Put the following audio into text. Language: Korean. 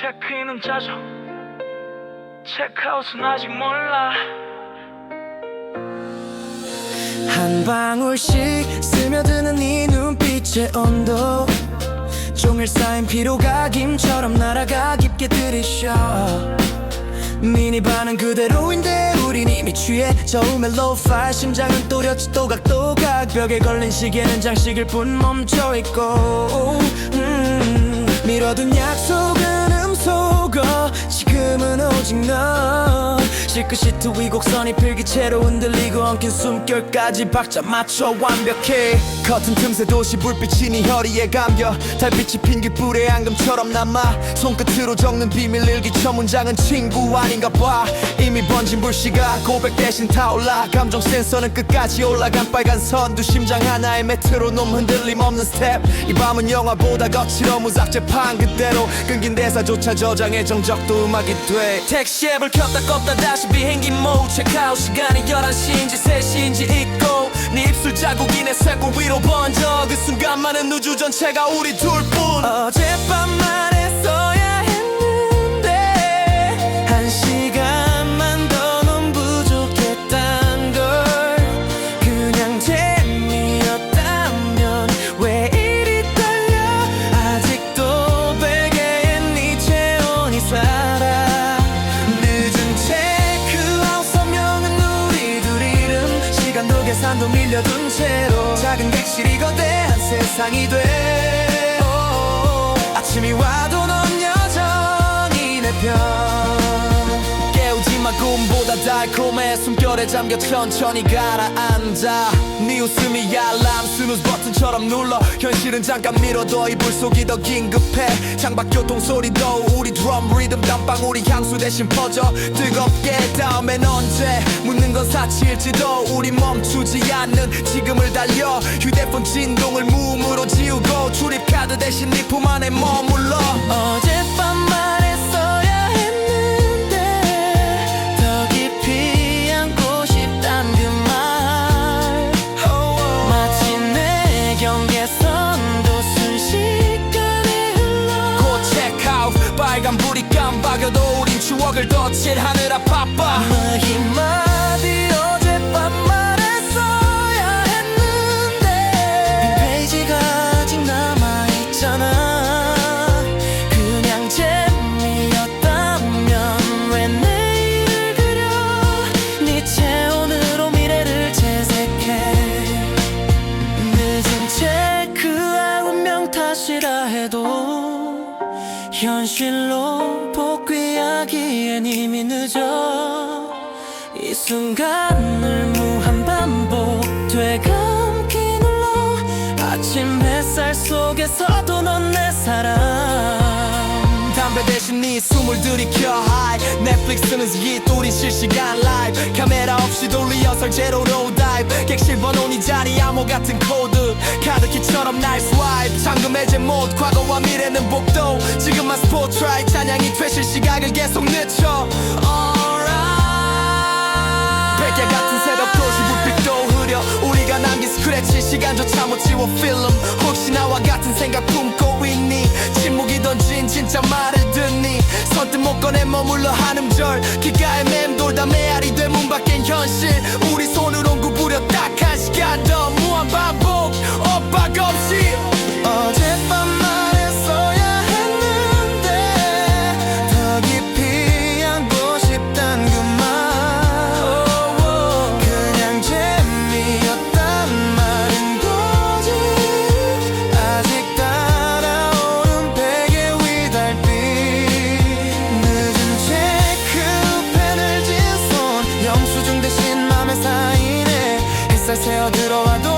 체크인은 짜져 체크아웃은 아직 몰라. 한 방울씩 스며드는 네 눈빛의 온도. 종일 쌓인 피로가 김처럼 날아가 깊게 들이쉬어 미니 반은 그대로인데 우린 이미 취해. 저음의 로우파이 심장은 또렷이 또각또각. 벽에 걸린 시계는 장식일 뿐 멈춰있고. 음, 미뤄둔 약속은 지금은 오직 너 시크시트 위곡선이 필기체로 흔들리고 엉킨 숨결까지 박자 맞춰 완벽해 커튼 틈새 도시 불빛이 네 허리에 감겨. 달빛이 핀 귓불에 앙금처럼 남아. 손끝으로 적는 비밀 일기 첫 문장은 친구 아닌가 봐. 이미 번진 불씨가 고백 대신 타올라. 감정 센서는 끝까지 올라간 빨간 선 두 심장 하나에 메트로놈 흔들림 없는 스텝. 이 밤은 영화보다 거칠어 무삭제판 그대로 끊긴 대사조차 저장해 정적도 음악이 돼. 택시 앱을 켰다 껐다 다시 비행기 모드 체크아웃 시간이 11시인지 3시인지 잊고 네 입술 자국이 내 쇄골 위로 번져 그 순간만은 우주 전체가 우리 둘뿐. 어젯밤 밀려둔 채로 작은 객실이 거대한 세상이 돼. 오, 아침이 와도 넌 여전히 내편. 깨우지 마 꿈보다 달콤해. 숨결에 잠겨 천천히 가라앉아. 네 웃음이 알람 스누스 버튼처럼 눌러. 현실은 잠깐 미뤄둬. 이불 속이 더 긴급해. 창밖 교통 소리 도 우리 드럼 리듬 땀방울이 향수 대신 퍼져. 뜨겁게 다음엔 언제 묻는 건 사치일지도 우리 멈추지 않는 지금을 달려 휴대폰 진동을 무음으로 지우고 출입카드 대신 네 품 안에 머물러. 어젯밤만 했어야 했는데 더 깊이 안고 싶단 그말. 마치 내 경계선도 순식간에 흘러. 곧 체크아웃 빨간불이 깜박여도 우린 추억을 덧칠하느라 바빠. 해도 현실로 복귀하기엔 이미 늦어. 이 순간을 감기 눌러 아침 햇살 속에서도 넌 내 사람 담배 대신 네 숨을 들이켜 high 넷플릭스는 잇 우리 실시간 라이브 카메라 없이 돌리어서 제로 로우 다이브 객실 번호 네 자리 암호 같은 코드. 카드키처럼 날 스와이프 잠금 해제 모드 과거와 미래는 복도. 지금만 스포트라이 찬양이 되실 시각을 계속 늦춰. Alright 필름. 혹시 나와 같은 생각 품고 있니? 침묵이 던진 진짜 말을 듣니? 선뜻 못 꺼내 머물러 한음절. 귓가에 맴돌다 메아리 돼문 밖엔 현실. 우리 손으론 구부려 딱한 시간 더. 무한 반복. 엇박 없이 되어 들어와도